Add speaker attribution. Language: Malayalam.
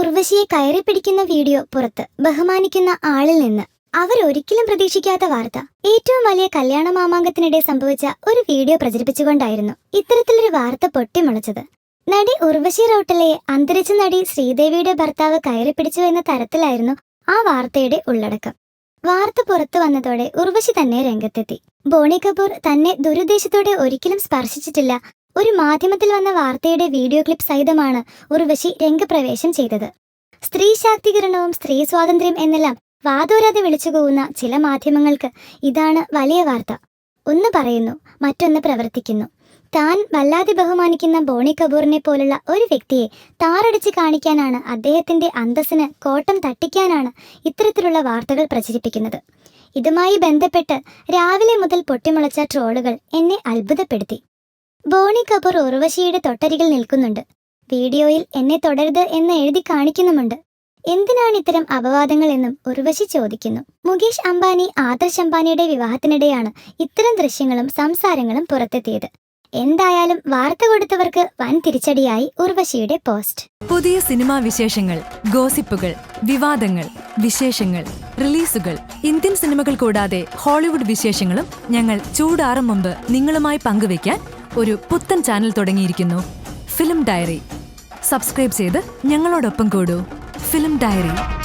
Speaker 1: ഉർവശിയെ കയറി പിടിക്കുന്ന വീഡിയോ പുറത്ത് ബഹുമാനിക്കുന്ന ആളിൽ നിന്ന് അവർ ഒരിക്കലും പ്രതീക്ഷിക്കാത്ത വാർത്ത. ഏറ്റവും വലിയ കല്യാണ മാമാങ്കത്തിനിടെ സംഭവിച്ച ഒരു വീഡിയോ പ്രചരിപ്പിച്ചുകൊണ്ടായിരുന്നു ഇത്തരത്തിലൊരു വാർത്ത പൊട്ടിമുളച്ചത്. നടി ഉർവശി റൌട്ടലയെ അന്തരിച്ച നടി ശ്രീദേവിയുടെ ഭർത്താവ് കയറി പിടിച്ചു എന്ന തരത്തിലായിരുന്നു ആ വാർത്തയുടെ ഉള്ളടക്കം. വാർത്ത പുറത്തു വന്നതോടെ ഉർവശി തന്നെ രംഗത്തെത്തി. ബോണി കപൂർ തന്നെ ദുരുദ്ദേശത്തോടെ ഒരിക്കലും സ്പർശിച്ചിട്ടില്ല. ഒരു മാധ്യമത്തിൽ വന്ന വാർത്തയുടെ വീഡിയോ ക്ലിപ്പ് സഹിതമാണ് ഉർവശി രംഗപ്രവേശം ചെയ്തത്. സ്ത്രീ ശാക്തീകരണവും സ്ത്രീ സ്വാതന്ത്ര്യം എന്നെല്ലാം വാതോരാതെ വിളിച്ചു പോകുന്ന ചില മാധ്യമങ്ങൾക്ക് ഇതാണ് വലിയ വാർത്ത. ഒന്ന് പറയുന്നു മറ്റൊന്ന് പ്രവർത്തിക്കുന്നു. താൻ വല്ലാതെ ബഹുമാനിക്കുന്ന ബോണി കപൂറിനെ പോലുള്ള ഒരു വ്യക്തിയെ താറടിച്ച് കാണിക്കാനാണ് അദ്ദേഹത്തിന്റെ അന്തസ്സിന് കോട്ടം തട്ടിക്കാനാണ് ഇത്തരത്തിലുള്ള വാർത്തകൾ പ്രചരിപ്പിക്കുന്നത്. ഇതുമായി ബന്ധപ്പെട്ട് രാവിലെ മുതൽ പൊട്ടിമുളച്ച ട്രോളുകൾ എന്നെ അത്ഭുതപ്പെടുത്തി. ബോണി കപൂർ ഉർവശിയുടെ തൊട്ടരികിൽ നിൽക്കുന്നുണ്ട്. വീഡിയോയിൽ എന്നെ തുടരുത് എന്ന് എഴുതി കാണിക്കുന്നുമുണ്ട്. എന്തിനാണ് ഇത്തരം അപവാദങ്ങൾ എന്നും ഉർവശി ചോദിക്കുന്നു. മുകേഷ് അംബാനി ആദർശ് അംബാനിയുടെ വിവാഹത്തിനിടെയാണ് ഇത്തരം ദൃശ്യങ്ങളും സംസാരങ്ങളും പുറത്തെത്തിയത്. എന്തായാലും വാർത്ത കൊടുത്തവർക്ക് വൻ തിരിച്ചടിയായി ഉർവശിയുടെ പോസ്റ്റ്.
Speaker 2: പുതിയ സിനിമാ വിശേഷങ്ങൾ ഗോസിപ്പുകൾ വിവാദങ്ങൾ വിശേഷങ്ങൾ റിലീസുകൾ ഇന്ത്യൻ സിനിമകൾ കൂടാതെ ഹോളിവുഡ് വിശേഷങ്ങളും ഞങ്ങൾ ചൂടാറും മുമ്പ് നിങ്ങളുമായി പങ്കുവയ്ക്കാൻ ഒരു പുത്തൻ ചാനൽ തുടങ്ങിയിരിക്കുന്നു. Film diary. സബ്സ്ക്രൈബ് ചെയ്ത് ഞങ്ങളോടൊപ്പം കൂടൂ. Film diary.